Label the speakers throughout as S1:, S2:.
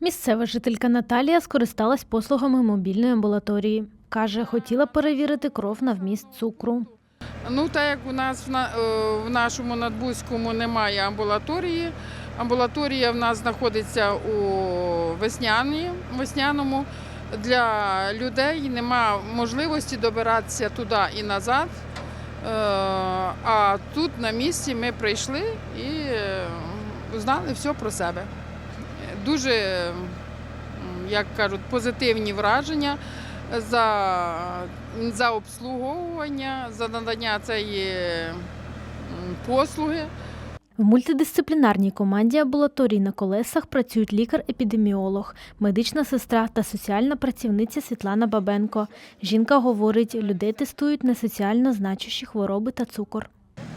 S1: Місцева жителька Наталія скористалась послугами мобільної амбулаторії. Каже, хотіла перевірити кров на вміст цукру.
S2: Ну, так як у нас в, е, нашому надбузькому немає амбулаторії. Амбулаторія в нас знаходиться у весняні, весняному. Для людей нема можливості добиратися туди і назад. Е, А тут на місці ми прийшли і е, знали все про себе. Дуже, як кажуть, позитивні враження за, за обслуговування, за надання цієї послуги.
S1: В мультидисциплінарній команді амбулаторій на колесах працюють лікар-епідеміолог, медична сестра та соціальна працівниця Світлана Бабенко. Жінка говорить, людей тестують на соціально значущі хвороби та цукор.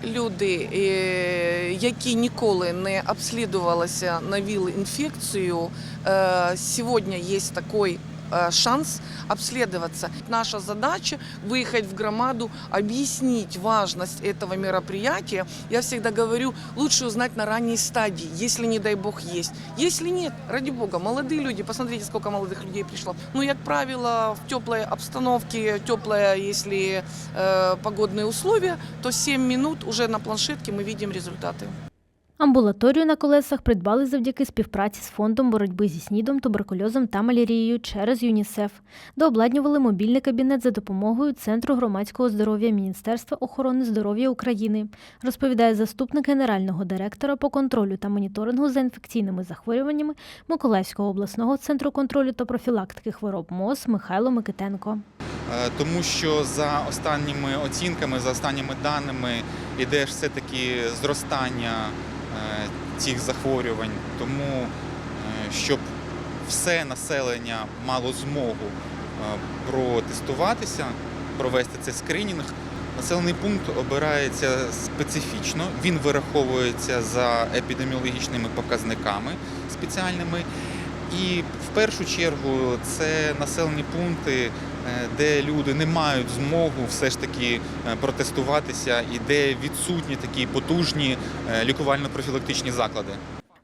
S3: Люди, е, які ніколи не обслідувалися на ВІЛ-інфекцію, е, сьогодні є такий шанс обследоваться. Наша задача выехать в громаду, объяснить важность этого мероприятия. Я всегда говорю, лучше узнать на ранней стадии, если, не дай бог, есть. Если нет, ради бога, молодые люди, посмотрите, сколько молодых людей пришло. Ну, как правило, в теплой обстановке, теплые, если э, погодные условия, то 7 минут уже на планшетке мы видим результаты.
S1: Амбулаторію на колесах придбали завдяки співпраці з фондом боротьби зі снідом, туберкульозом та малярією через ЮНІСЕФ. Дообладнювали мобільний кабінет за допомогою Центру громадського здоров'я Міністерства охорони здоров'я України, розповідає заступник генерального директора по контролю та моніторингу за інфекційними захворюваннями Миколаївського обласного центру контролю та профілактики хвороб МОЗ Михайло Микитенко.
S4: Е, тому що за останніми оцінками, за останніми даними йде ж все-таки зростання е, цих захворювань. Тому е, щоб все населення мало змогу е, протестуватися, провести цей скринінг, населений пункт обирається специфічно. Він вираховується за епідеміологічними показниками спеціальними. І в першу чергу це населені пункти, е, де люди не мають змогу все ж таки е, протестуватися і де відсутні такі потужні е, лікувально-профілактичні заклади.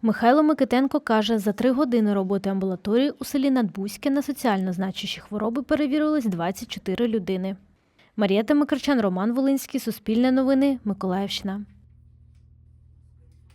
S1: Михайло Микитенко каже, за три години роботи амбулаторії у селі Надбузьке на соціально значущі хвороби перевірились 24 людини. Марія Микричан, Роман Волинський, Суспільне новини, Миколаївщина.